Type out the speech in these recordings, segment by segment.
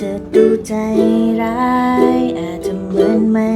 จะดูใจร้าย อาจจะเหมือนไม่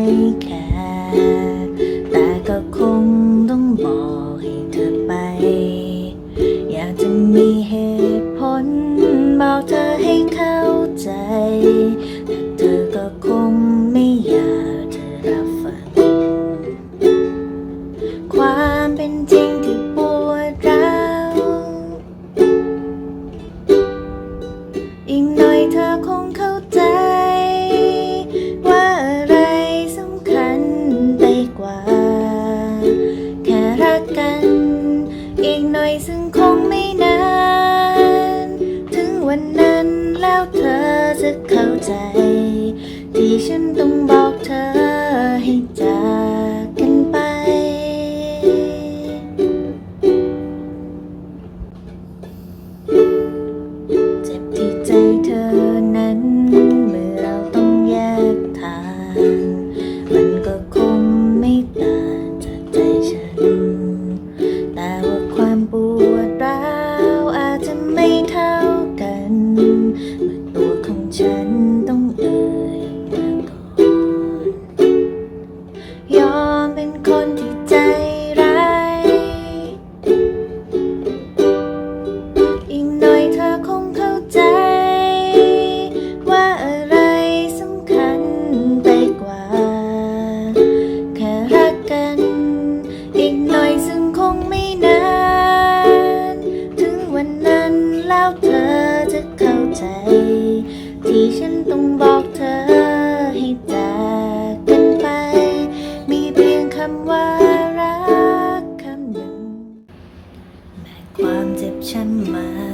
You. จะเข้าใจ ที่ฉันต้องบอกเธอให้จากกันไป มีเพียงคำว่ารักคำหนึ่งแม้ความเจ็บฉันมา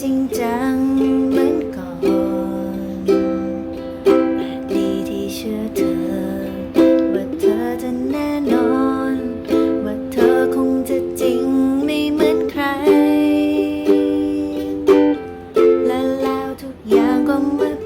จริงจังเหมือนก่อนแต่ดีที่เชื่อเธอ ว่าเธอจะแน่นอน ว่าเธอคงจะจริงไม่เหมือนใคร และแล้วทุกอย่างก็มา